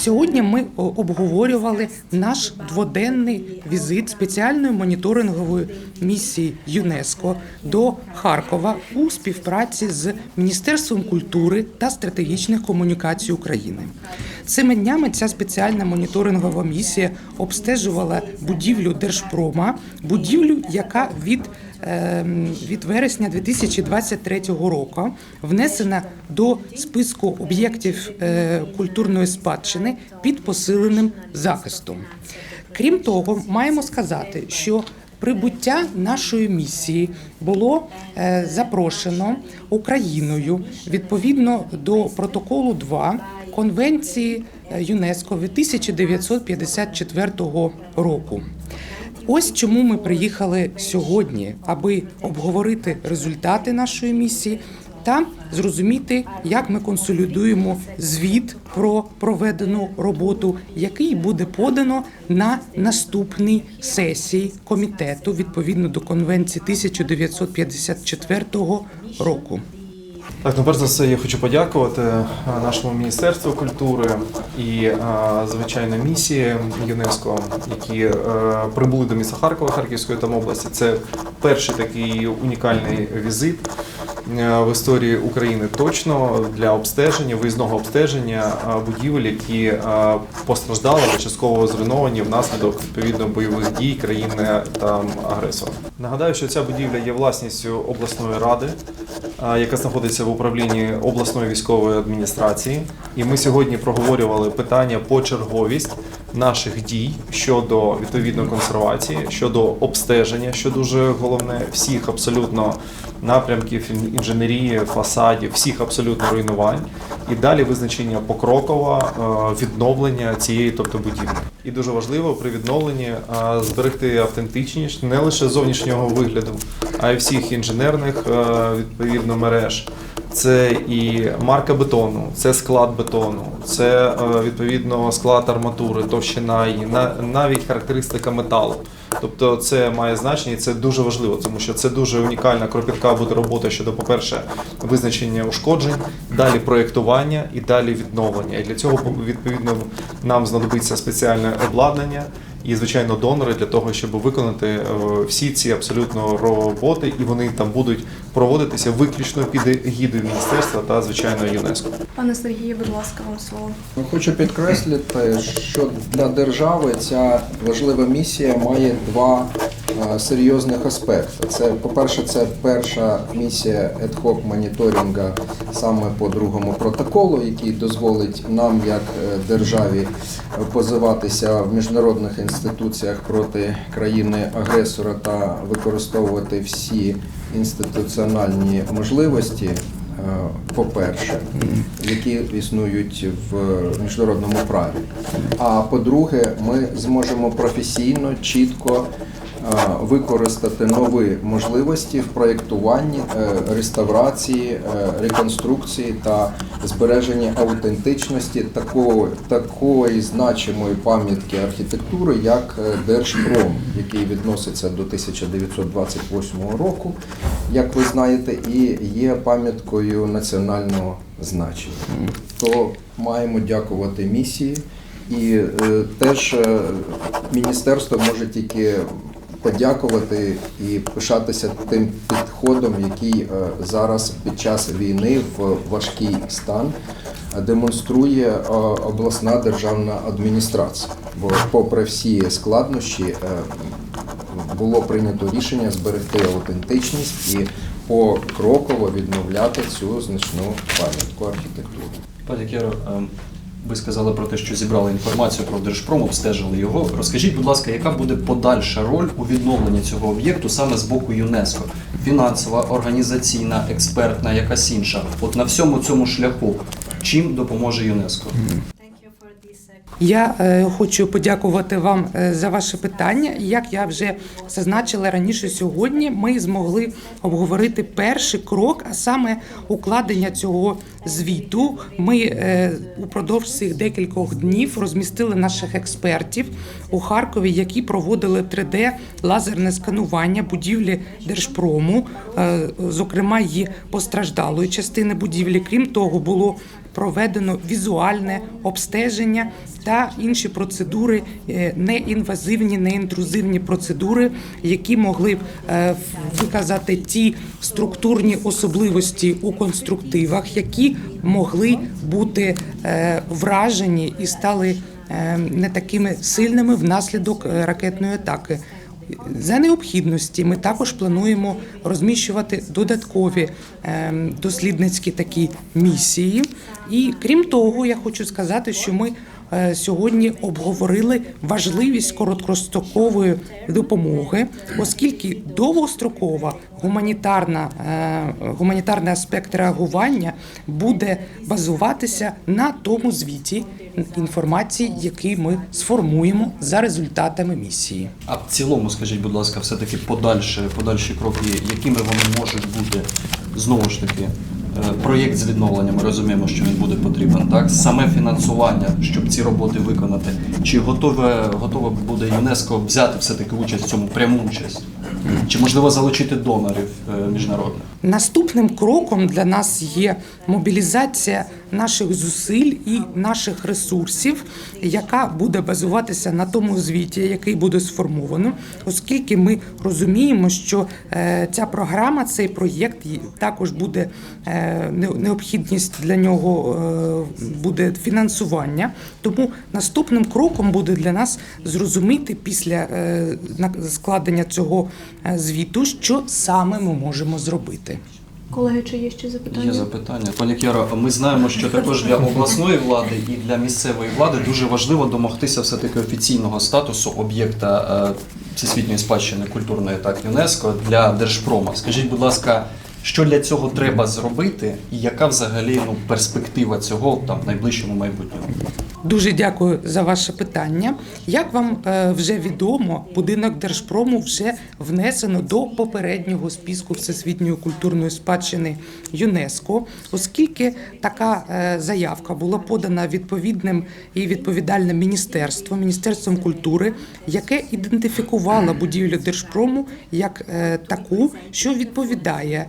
Сьогодні ми обговорювали наш дводенний візит спеціальної моніторингової місії ЮНЕСКО до Харкова у співпраці з Міністерством культури та стратегічних комунікацій України. Цими днями ця спеціальна моніторингова місія обстежувала будівлю Держпрома, будівлю, яка від від вересня 2023 року внесена до списку об'єктів е, культурної спадщини під посиленим захистом. Крім того, маємо сказати, що прибуття нашої місії було е, запрошено Україною відповідно до протоколу 2 Конвенції е, ЮНЕСКО від 1954 року. Ось чому ми приїхали сьогодні, аби обговорити результати нашої місії та зрозуміти, як ми консолідуємо звіт про проведену роботу, який буде подано на наступній сесії комітету відповідно до конвенції 1954 року. Так, ну перш за все, я хочу подякувати е, нашому міністерству культури і е, звичайно місії ЮНЕСКО, які е, прибули до міста Харкова Харківської там області. Це перший такий унікальний візит в історії України точно для обстеження, виїзного обстеження е, будівель, які е, постраждали або частково зруйновані внаслідок відповідно бойових дій країни там агресора. Нагадаю, що ця будівля є власністю обласної ради, яка знаходиться в управлінні обласної військової адміністрації. І ми сьогодні проговорювали питання по черговість наших дій щодо відповідно консервації, щодо обстеження, що дуже головне, всіх абсолютно напрямків інженерії, фасадів, всіх абсолютно руйнувань. І далі визначення покрокова е, відновлення цієї, тобто будівлі. І дуже важливо при відновленні е, зберегти автентичність не лише зовнішнього вигляду, а й всіх інженерних е, відповідно мереж. Це і марка бетону, це склад бетону, це відповідно склад арматури, товщина на- навіть характеристика металу. Тобто це має значення, і це дуже важливо, тому що це дуже унікальна кропітка буде робота щодо, по-перше, визначення ушкоджень, далі проєктування і далі відновлення. І для цього відповідно нам знадобиться спеціальне обладнання і, звичайно, донори для того, щоб виконати е, всі ці абсолютно роботи, і вони там будуть проводитися виключно під егідою міністерства та звичайно ЮНЕСКО. Пане Сергію, будь ласка, вам слово. Хочу підкреслити, що для держави ця важлива місія має два е, серйозних аспекти. Це, по-перше, це перша місія ad-hoc моніторинга саме по другому протоколу, який дозволить нам, як е, державі, позиватися в міжнародних інституціях проти країни-агресора та використовувати всі інституціональні можливості. е, По-перше, які існують в міжнародному праві. А по-друге, ми зможемо професійно, чітко використати нові можливості в проєктуванні, е, реставрації, е, реконструкції та збереженні аутентичності такої, такої значимої пам'ятки архітектури, як е, Держпром, який відноситься до 1928 року, як ви знаєте, і є пам'яткою національного значення. То маємо дякувати місії, і е, теж е, міністерство може тільки подякувати і пишатися тим підходом, який е, зараз під час війни в важкий стан е, демонструє е, обласна державна адміністрація. Бо, попри всі складнощі, було прийнято рішення зберегти аутентичність і покроково відновляти цю значну пам'ятку архітектури. Пані Кіро, ем, ви сказали про те, що зібрали інформацію про Держпром, обстежили його. Розкажіть, будь ласка, яка буде подальша роль у відновленні цього об'єкту саме з боку ЮНЕСКо? Фінансова, організаційна, експертна, якась інша. От на всьому цьому шляху чим допоможе ЮНЕСКо? Я е, хочу подякувати вам е, за ваше питання. Як я вже зазначила раніше сьогодні, ми змогли обговорити перший крок, а саме укладення цього звіту. Ми е, упродовж цих декількох днів розмістили наших експертів у Харкові, які проводили 3D лазерне сканування будівлі Держпрому, зокрема її постраждалої частини будівлі. Крім того, було проведено візуальне обстеження та інші процедури, е, неінвазивні, неінтрузивні процедури, які могли б е, виказати ті структурні особливості у конструктивах, які могли бути е, вражені і стали не такими сильними внаслідок ракетної атаки. За необхідності ми також плануємо розміщувати додаткові е, дослідницькі такі місії. І крім того, я хочу сказати, що ми сьогодні обговорили важливість короткострокової допомоги, оскільки довгострокова гуманітарна е, гуманітарний аспект реагування буде базуватися на тому звіті інформації, який ми сформуємо за результатами місії. А в цілому, скажіть, будь ласка, все-таки подальші, подальші кроки, якими вони можуть бути знову ж таки. Е, Проєкт з відновлення, ми розуміємо, що він буде потрібен, так? Саме фінансування, щоб ці роботи виконати. Чи готове, готове буде ЮНЕСКО взяти все-таки участь в цьому пряму участь? Чи можливо залучити донорів е, міжнародних? Наступним кроком для нас є мобілізація наших зусиль і наших ресурсів, яка буде базуватися на тому звіті, який буде сформовано, оскільки ми розуміємо, що е, ця програма, цей проєкт також буде е, необхідність для нього е, буде фінансування. Тому наступним кроком буде для нас зрозуміти після складення цього звіту, що саме ми можемо зробити. Колеги, чи є ще запитання? Є запитання. Пані Кіро, ми знаємо, що також для обласної влади і для місцевої влади дуже важливо домогтися все-таки офіційного статусу об'єкта е, всесвітньої спадщини культурної так ЮНЕСКО для Держпрома. Скажіть, будь ласка, що для цього треба зробити, і яка взагалі ну, перспектива цього там в найближчому майбутньому? Дуже дякую за ваше питання. Як вам е, вже відомо, будинок Держпрому вже внесено до попереднього списку всесвітньої культурної спадщини ЮНЕСКО, оскільки така е, заявка була подана відповідним і відповідальним міністерством, міністерством культури, яке ідентифікувало будівлю Держпрому як е, таку, що відповідає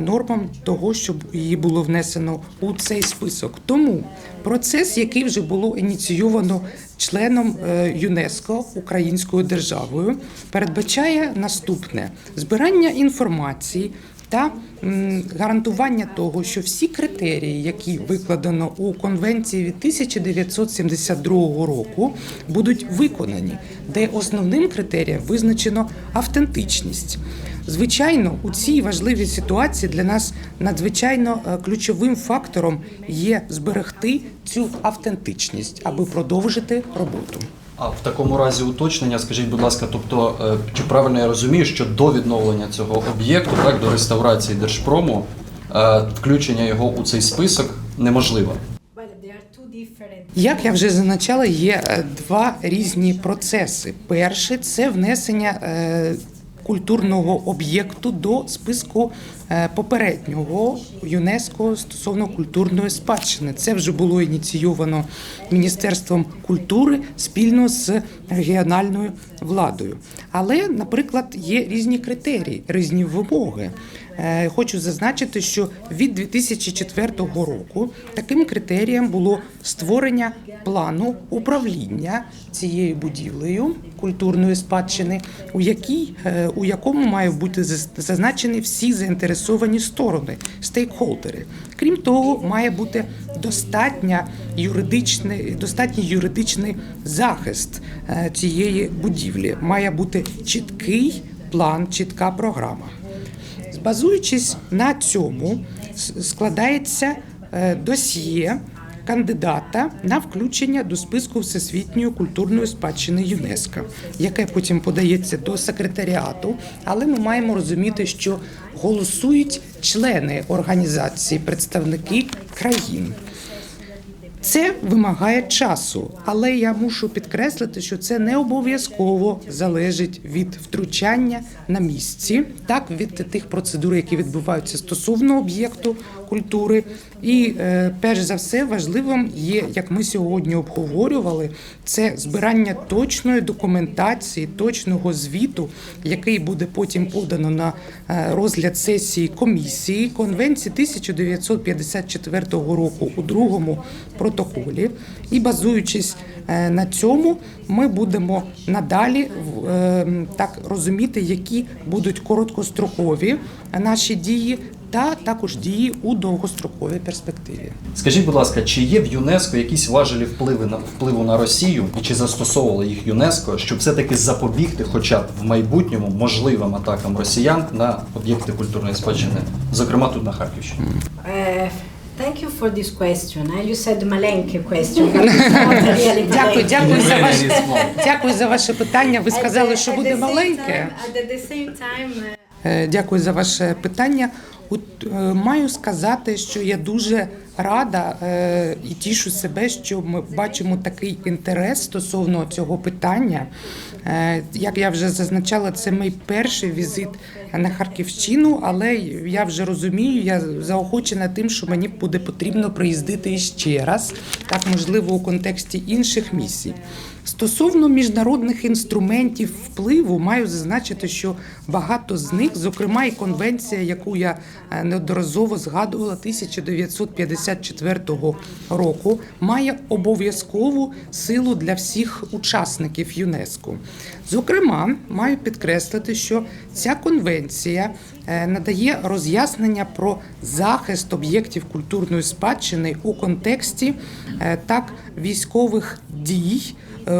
нормам того, щоб її було внесено у цей список. Тому процес, який вже було ініційовано членом е, ЮНЕСКО Українською державою, передбачає наступне: збирання інформації. Та гарантування того, що всі критерії, які викладено у конвенції від 1972 року, будуть виконані, де основним критерієм визначено автентичність. Звичайно, у цій важливій ситуації для нас надзвичайно е, ключовим фактором є зберегти цю автентичність, аби продовжити роботу. А в такому разі уточнення, скажіть, будь ласка, тобто, е, чи правильно я розумію, що до відновлення цього об'єкту, так, до реставрації Держпрому, е, включення його у цей список неможливо? Як я вже зазначала, є два різні процеси. Перший це внесення культурного об'єкту до списку е, попереднього ЮНЕСКО стосовно культурної спадщини. Це вже було ініційовано Міністерством культури спільно з регіональною владою. Але, наприклад, є різні критерії, різні вимоги. Е, Хочу зазначити, що від 2004 року таким критерієм було створення плану управління цією будівлею культурної спадщини, у якій е, у якому мають бути зазначені всі заінтересовані сторони, стейкхолдери. Крім того, має бути достатня юридичний, достатній юридичний захист е, цієї будівлі. Має бути чіткий план, чітка програма. Базуючись на цьому, складається е, досьє кандидата на включення до списку всесвітньої культурної спадщини ЮНЕСКО, яке потім подається до секретаріату. Але ми маємо розуміти, що голосують члени організації, представники країн. Це вимагає часу, але я мушу підкреслити, що це не обов'язково залежить від втручання на місці, так від тих процедур, які відбуваються стосовно об'єкту культури, І е, перш за все важливим є, як ми сьогодні обговорювали, це збирання точної документації, точного звіту, який буде потім подано на е, розгляд сесії комісії конвенції 1954 року у другому протоколі. І базуючись е, на цьому, ми будемо надалі в- е, так розуміти, які будуть короткострокові наші дії, та також дії у довгостроковій перспективі. Скажіть, будь ласка, чи є в ЮНЕСКО якісь важелі впливи на впливу на Росію, і чи застосовувало їх ЮНЕСКО, щоб все-таки запобігти, хоча б в майбутньому можливим атакам росіян на об'єкти культурної спадщини, зокрема тут на Харківщині? Thank you for this question. Uh, you said Malenke question, Дякую, дякую за ваше дякую за ваше питання. Ви сказали, що буде маленьке. time- At the same time, uh, Е, Дякую за ваше питання. От е, маю сказати, що я дуже рада е, і тішу себе, що ми бачимо такий інтерес стосовно цього питання. Е, Як я вже зазначала, це мій перший візит на Харківщину, але я вже розумію, я заохочена тим, що мені буде потрібно приїздити ще раз, так можливо у контексті інших місій. Стосовно міжнародних інструментів впливу, маю зазначити, що багато з них, зокрема і конвенція, яку я е, неодноразово згадувала 1954 року, має обов'язкову силу для всіх учасників ЮНЕСКО. Зокрема, маю підкреслити, що ця конвенція е, надає роз'яснення про захист об'єктів культурної спадщини у контексті е, так військових дій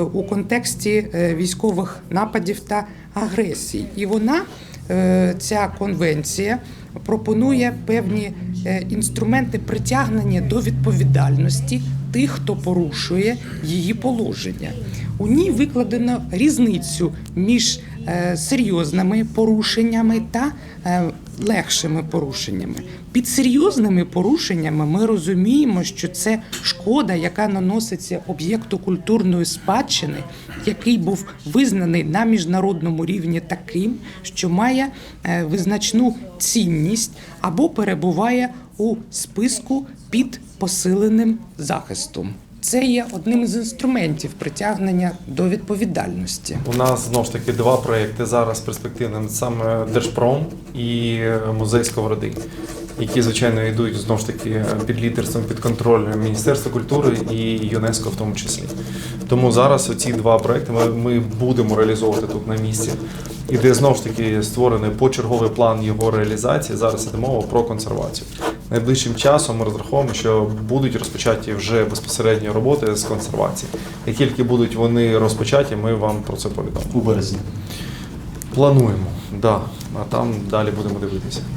у контексті е, військових нападів та агресій. І вона, е, ця конвенція, пропонує певні е, інструменти притягнення до відповідальності тих, хто порушує її положення. У ній викладено різницю між серйозними порушеннями та легшими порушеннями. Під серйозними порушеннями ми розуміємо, що це шкода, яка наноситься об'єкту культурної спадщини, який був визнаний на міжнародному рівні таким, що має е, визначну цінність або перебуває у списку під посиленим захистом. Це є одним з інструментів притягнення до відповідальності. У нас знову ж таки два проекти зараз перспективним саме Держпром і музей Сковороди, які звичайно йдуть знову ж таки під лідерством, під контролем Міністерства культури і ЮНЕСКО в тому числі. Тому зараз ці два проекти ми, ми будемо реалізовувати тут на місці. І де знову ж таки створений почерговий план його реалізації. Зараз іде мова про консервацію. Найближчим часом ми розраховуємо, що будуть розпочаті вже безпосередньо роботи з консервації. Як тільки будуть вони розпочаті, ми вам про це повідомимо. У березні. Плануємо, да. А там далі будемо дивитися.